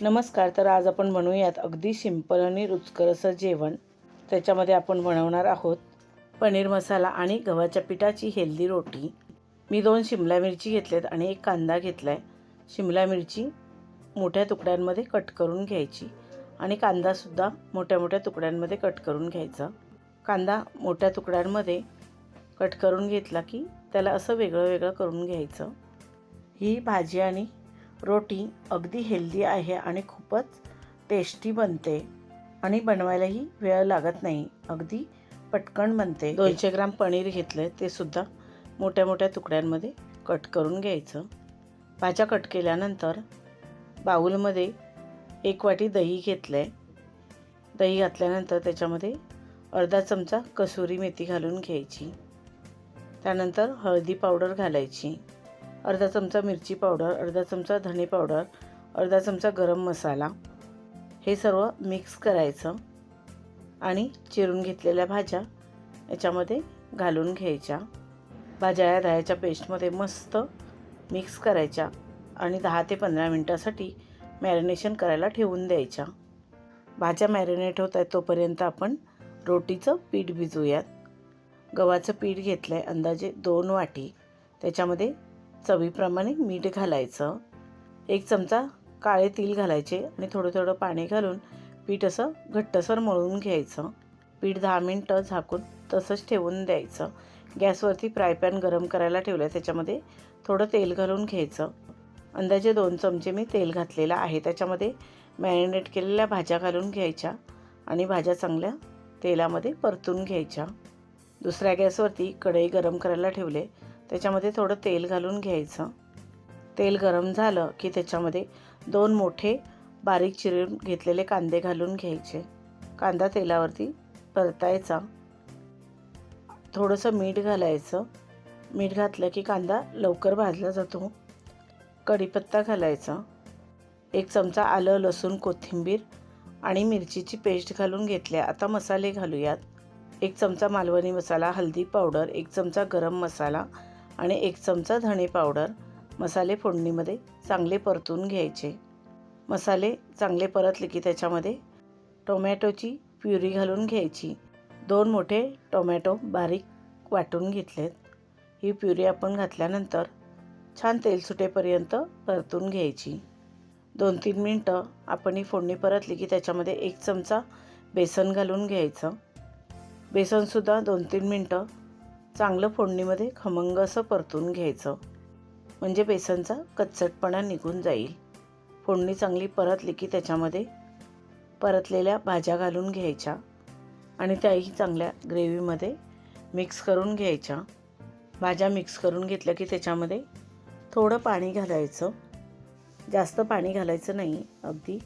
नमस्कार तर आज आपण म्हणूयात अगदी सिंपल आणि रुचकर असं जेवण. त्याच्यामध्ये आपण बनवणार आहोत पनीर मसाला आणि गव्हाच्या पिठाची हेल्दी रोटी. मी दोन शिमला मिरची घेतल्यात आणि एक कांदा घेतला आहे शिमला मिरची मोठ्या तुकड्यांमध्ये कट करून घ्यायची आणि कांदासुद्धा मोठ्या मोठ्या तुकड्यांमध्ये कट करून घ्यायचा. कांदा मोठ्या तुकड्यांमध्ये कट करून घेतला की त्याला असं वेगळं वेगळं करून घ्यायचं. ही भाजी आणि रोटी अगदी हेल्दी आहे आणि खूपच टेस्टी बनते. आणि बनवायलाही वेळ लागत नाही. अगदी पटकन बनते. दोनशे ग्राम पनीर घेतलं ते सुद्धा मोठ्या मोठ्या तुकड्यांमध्ये कट करून घ्यायचं. भाज्या कट केल्यानंतर बाऊलमध्ये एक वाटी दही घेतलं आहे दही घातल्यानंतर त्याच्यामध्ये अर्धा चमचा कसुरी मेथी घालून घ्यायची. त्यानंतर हळदी पावडर घालायची. अर्धा चमचा मिरची पावडर अर्धा चमचा धणे पावडर अर्धा चमचा गरम मसाला. हे सर्व मिक्स करायचं आणि चिरून घेतलेल्या भाज्या याच्यामध्ये घालून घ्यायच्या. भाज्या या दह्याच्या पेस्टमध्ये मस्त मिक्स करायच्या आणि दहा ते पंधरा मिनटासाठी मॅरिनेशन करायला ठेवून द्यायच्या. भाज्या मॅरिनेट होत आहेत तोपर्यंत आपण रोटीचं पीठ भिजवूयात गव्हाचं पीठ घेतलं आहे अंदाजे दोन वाटी. त्याच्यामध्ये चवीप्रमाणे मीठ घालायचं. एक चमचा काळे तीळ घालायचे आणि थोडं थोडं पाणी घालून पीठ असं घट्टसर मळून घ्यायचं. पीठ दहा मिनटं झाकून तसंच ठेवून द्यायचं. गॅसवरती फ्राय पॅन गरम करायला ठेवलं आहे त्याच्यामध्ये थोडं तेल घालून घ्यायचं. अंदाजे दोन चमचे मी तेल घातलेलं आहे त्याच्यामध्ये मॅरिनेट केलेल्या भाज्या घालून घ्यायच्या आणि भाज्या चांगल्या तेलामध्ये परतून घ्यायच्या. दुसऱ्या गॅसवरती कढई गरम करायला ठेवले त्याच्यामध्ये थोडं तेल घालून घ्यायचं. तेल गरम झालं की त्याच्यामध्ये दोन मोठे बारीक चिरून घेतलेले कांदे घालून घ्यायचे. कांदा तेलावरती परतायचा. थोडंसं मीठ घालायचं. मीठ घातलं की कांदा लवकर भाजला जातो. कढीपत्ता घालायचा. एक चमचा आलं लसूण कोथिंबीर आणि मिरचीची पेस्ट घालून घेतल्या. आता मसाले घालूयात. एक चमचा मालवणी मसाला हळदी पावडर एक चमचा गरम मसाला आणि एक चमचा धणे पावडर मसाले फोडणीमध्ये चांगले परतून घ्यायचे. मसाले चांगले परतले की त्याच्यामध्ये टोमॅटोची प्युरी घालून घ्यायची. दोन मोठे टोमॅटो बारीक वाटून घेतलेत. ही प्युरी आपण घातल्यानंतर छान तेल सुटेपर्यंत परतून घ्यायची. दोन तीन मिनटं आपण ही फोडणी परतली की त्याच्यामध्ये एक चमचा बेसन घालून घ्यायचं. बेसनसुद्धा दोन तीन मिनटं चांगलं फोडणीमध्ये खमंग असं परतून घ्यायचं. म्हणजे बेसनचा कच्चटपणा निघून जाईल. फोडणी चांगली परतली की त्याच्यामध्ये परतलेल्या भाज्या घालून घ्यायच्या आणि त्याही चांगल्या ग्रेव्हीमध्ये मिक्स करून घ्यायच्या. भाज्या मिक्स करून घेतल्या की त्याच्यामध्ये थोडं पाणी घालायचं. जास्त पाणी घालायचं नाही. अगदी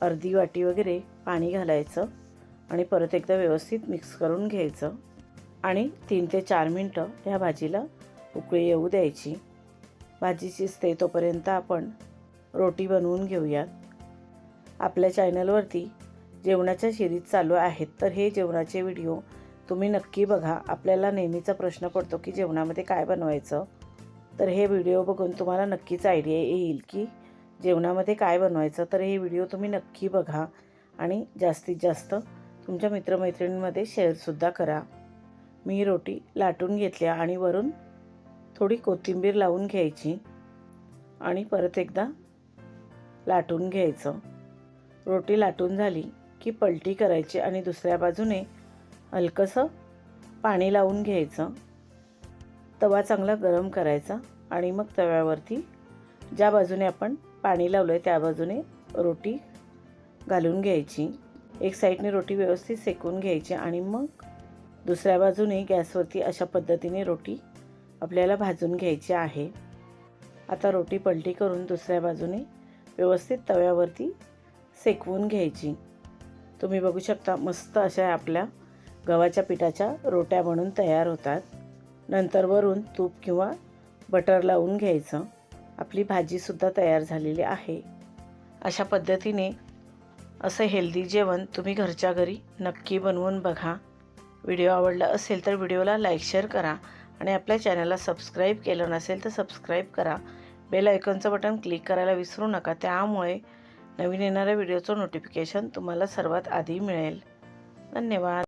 अर्धी वाटी वगैरे पाणी घालायचं आणि परत एकदा व्यवस्थित मिक्स करून घ्यायचं. आणि तीन ते चार मिनटं ह्या भाजीला उकळी येऊ द्यायची. भाजी शिजते तोपर्यंत आपण रोटी बनवून घेऊयात. आपल्या चॅनलवरती जेवणाच्या सिरीज चालू आहेत तर हे जेवणाचे व्हिडिओ तुम्ही नक्की बघा. आपल्याला नेहमीचा प्रश्न पडतो की जेवणामध्ये काय बनवायचं? तर हे व्हिडिओ बघून तुम्हाला नक्कीच आयडिया येईल की जेवणामध्ये काय बनवायचं. तर हे व्हिडिओ तुम्ही नक्की बघा आणि जास्तीत जास्त तुमच्या मित्रमैत्रिणींमध्ये शेअरसुद्धा करा. मी रोटी लाटून घेतल्या आणि वरून थोडी कोथिंबीर लावून घ्यायची आणि परत एकदा लाटून घ्यायचं. रोटी लाटून झाली की पलटी करायची आणि दुसऱ्या बाजूने हलकंसं पाणी लावून घ्यायचं. तवा चांगला गरम करायचा आणि मग तव्यावरती ज्या बाजूने आपण पाणी लावलं आहे त्या बाजूने रोटी घालून घ्यायची. एक साईडने रोटी व्यवस्थित सेकून घ्यायची आणि मग दुसऱ्या बाजूने गॅसवरती अशा पद्धतीने रोटी आपल्याला भाजून घ्यायची आहे. आता रोटी पलटी करून दुसऱ्या बाजूने व्यवस्थित तव्यावरती सेकवून घ्यायची. तुम्ही बघू शकता मस्त अशा आपल्या गव्हाच्या पिठाच्या रोट्या बनून तयार होतात. नंतर वरून तूप किंवा बटर लावून घ्यायचं. आपली भाजीसुद्धा तयार झालेली आहे. अशा पद्धतीने असं हेल्दी जेवण तुम्ही घरच्या घरी नक्की बनवून बघा. व्हिडिओ आवडला असेल तर व्हिडिओला लाईक शेअर करा आणि आपल्या चॅनलला सबस्क्राईब केलं नसेल तर सबस्क्राईब करा. बेल आयकॉनचं बटन क्लिक करायला विसरू नका. त्यामुळे नवीन येणाऱ्या व्हिडिओचं नोटिफिकेशन तुम्हाला सर्वात आधी मिळेल. धन्यवाद.